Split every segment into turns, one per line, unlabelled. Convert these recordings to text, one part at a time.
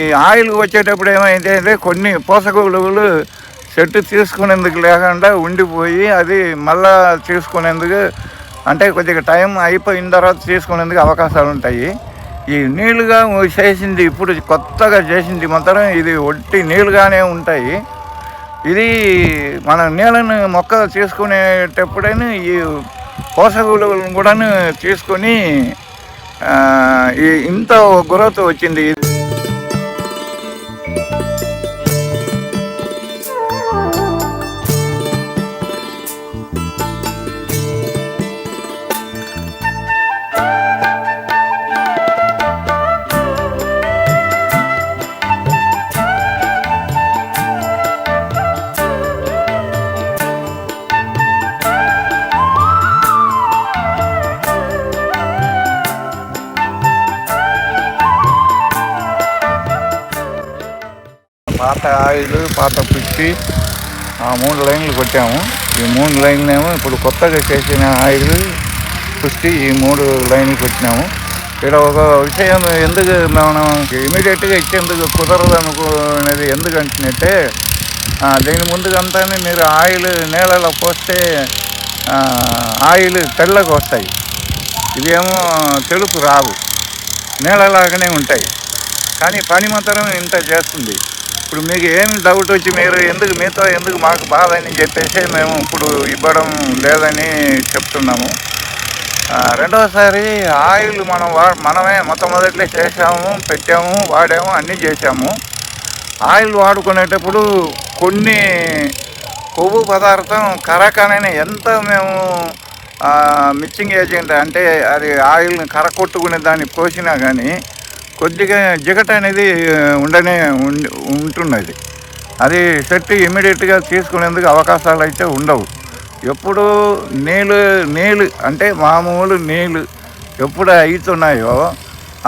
ఈ ఆయిల్ వచ్చేటప్పుడు ఏమైంది అంటే కొన్ని పోషక విలువలు చెట్టు తీసుకునేందుకు లేకుండా ఉండిపోయి అది మళ్ళా తీసుకునేందుకు అంటే కొద్దిగా టైం అయిపోయిన తర్వాత తీసుకునేందుకు అవకాశాలు ఉంటాయి. ఈ నీళ్ళుగా చేసింది ఇప్పుడు కొత్తగా చేసింది మాత్రం ఇది ఒట్టి నీళ్ళుగానే ఉంటాయి. ఇది మన నీళ్ళను మొక్క చేసుకునేటప్పుడైనా ఈ పోషక విలువలను కూడా తీసుకొని ఇంత గ్రోత్ వచ్చింది. పాత ఆయిల్ పాత పిచ్చి ఆ మూడు లైన్లు కొట్టాము. ఈ మూడు లైన్లేమో ఇప్పుడు కొత్తగా చేసిన ఆయిల్ పుష్టి ఈ మూడు లైన్లు కొట్టినాము. ఇక్కడ ఒక విషయం ఎందుకు మనం ఇమీడియట్గా ఇచ్చేందుకు కుదరదు అనుకునేది ఎందుకంటే ఆ, దీని ముందుకంతా మీరు ఆయిల్ నీళ్ళలో పోస్తే ఆయిల్ తెల్లగా వస్తాయి. ఇవేమో తెలుపు రావు. నీళ్ళలాగానే ఉంటాయి. కానీ పని మాత్రం ఇంత చేస్తుంది. ఇప్పుడు మీకు ఏం డౌట్ వచ్చి మీరు ఎందుకు మీతో ఎందుకు మాకు బాధ అని చెప్పేసి మేము ఇప్పుడు ఇవ్వడం లేదని చెప్తున్నాము. రెండవసారి ఆయిల్ మనం వా మనమే మొట్టమొదట్లో చేసాము పెట్టాము వాడాము అన్నీ చేసాము ఆయిల్ వాడుకునేటప్పుడు కొన్ని కొవ్వు పదార్థం కరకనైనా ఎంత మేము మిక్సింగ్ ఏజెంట్ అంటే అది ఆయిల్ని కరకొట్టుకునే దాన్ని పోసినా కానీ కొద్దిగా జిగట అనేది ఉండనే ఉంటున్నది. అది సెట్ ఇమీడియట్గా తీసుకునేందుకు అవకాశాలు అయితే ఉండవు. ఎప్పుడు నీళ్ళు నీళ్ళు అంటే మామూలు నీళ్ళు ఎప్పుడు అవుతున్నాయో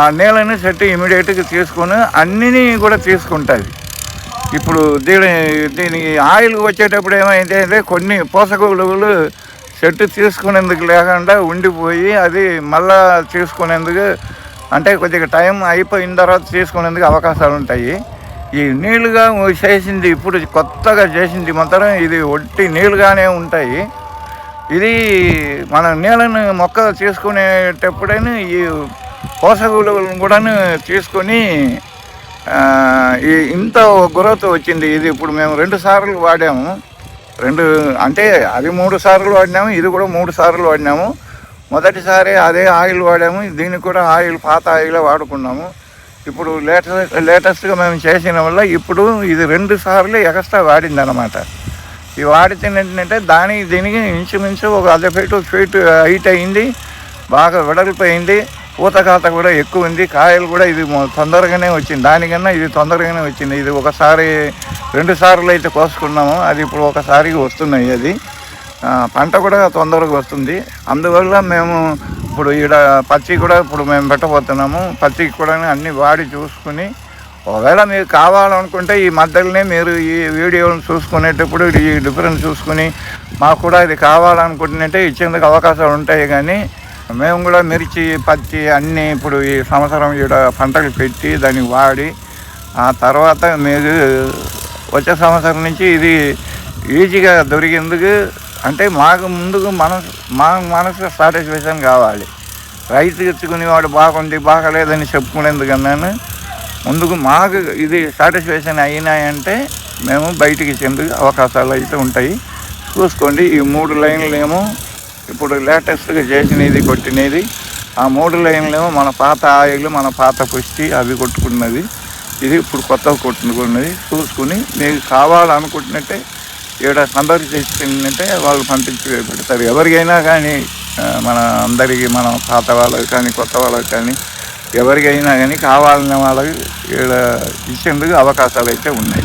ఆ నీళ్ళని సెట్ ఇమీడియట్గా తీసుకొని అన్నిని కూడా తీసుకుంటుంది. ఇప్పుడు దీని దీనికి ఆయిల్ వచ్చేటప్పుడు ఏమైందంటే కొన్ని పోషక విలువలు చెట్టు తీసుకునేందుకు లేకుండా ఉండిపోయి అది మళ్ళా తీసుకునేందుకు అంటే కొద్దిగా టైం అయిపోయిన తర్వాత తీసుకునేందుకు అవకాశాలు ఉంటాయి. ఈ నీళ్ళుగా చేసింది ఇప్పుడు కొత్తగా చేసింది మాత్రం ఇది ఒట్టి నీళ్ళుగానే ఉంటాయి. ఇది మన నీళ్ళను మొక్క తీసుకునేటప్పుడైనా ఈ పోషకులను కూడా తీసుకొని ఈ ఇంత గ్రోత్ వచ్చింది. ఇది ఇప్పుడు మేము రెండు సార్లు వాడాము. రెండు అంటే అది మూడు సార్లు వాడినాము ఇది కూడా మూడు సార్లు వాడినాము. మొదటిసారి అదే ఆయిల్ వాడాము. దీనికి కూడా ఆయిల్ పాత ఆయిల్ వాడుకున్నాము. ఇప్పుడు లేటెస్ట్ లేటెస్ట్గా మేము చేసిన వల్ల ఇప్పుడు ఇది రెండు సార్లు ఎక్స్ట్రా వాడిందనమాట ఈ వాడితే ఏంటంటే దానికి దీనికి ఇంచుమించు ఒక అర్ధ ఫీటు ఫీట్ హైట్ అయింది బాగా వెడల్పోయింది పూత కాత కూడా ఎక్కువ ఉంది కాయలు కూడా ఇది తొందరగానే వచ్చింది. దానికన్నా ఇది తొందరగానే వచ్చింది. ఇది ఒకసారి రెండు సార్లు అయితే కోసుకున్నాము. అది ఇప్పుడు ఒకసారి వస్తున్నాయి అది. పంట కూడా తొందరగా వస్తుంది. అందువల్ల మేము ఇప్పుడు ఈడ పచ్చి కూడా ఇప్పుడు మేము పెట్టబోతున్నాము. పచ్చికి కూడా అన్ని వాడి చూసుకుని ఒకవేళ మీకు కావాలనుకుంటే ఈ మధ్యలోనే మీరు ఈ వీడియోలను చూసుకునేటప్పుడు ఈ డిఫరెన్స్ చూసుకుని మాకు కూడా ఇది కావాలనుకుంటుంటే ఇచ్చేందుకు అవకాశాలు ఉంటాయి కానీ మేము కూడా మిర్చి పత్తి అన్నీ ఇప్పుడు ఈ సంవత్సరం ఈడ పంటలు పెట్టి దాన్ని వాడి ఆ తర్వాత మీరు వచ్చే సంవత్సరం నుంచి ఇది ఈజీగా దొరికేందుకు అంటే మాకు ముందుకు మనసు మా మనసు సాటిస్ఫాక్షన్ కావాలి. రైతు ఎత్తుకునేవాడు బాగుంది బాగలేదని చెప్పుకునేందుకన్నాను. ముందుకు మాకు ఇది సాటిస్ఫాక్షన్ అయినాయంటే మేము బయటికి ఇచ్చేందుకు అవకాశాలు అయితే ఉంటాయి. చూసుకోండి ఈ మూడు లైన్లు ఏమో ఇప్పుడు లేటెస్ట్గా చేసినది కొట్టినది. ఆ మూడు లైన్లేమో మన పాత ఆయిల్ మన పాత పుష్టి అవి కొట్టుకున్నది. ఇది ఇప్పుడు కొత్తగా కొట్టుకున్నది. చూసుకుని మీకు కావాలనుకుంటున్నట్టే ఇక్కడ సందర్శించినట్టే వాళ్ళు పంపించి పెడతారు. ఎవరికైనా కానీ మన అందరికీ మనం పాత వాళ్ళకి కానీ కొత్త వాళ్ళకి కానీ ఎవరికైనా కానీ కావాలనే వాళ్ళకి ఇక్కడ ఇచ్చేందుకు అవకాశాలు అయితే ఉన్నాయి.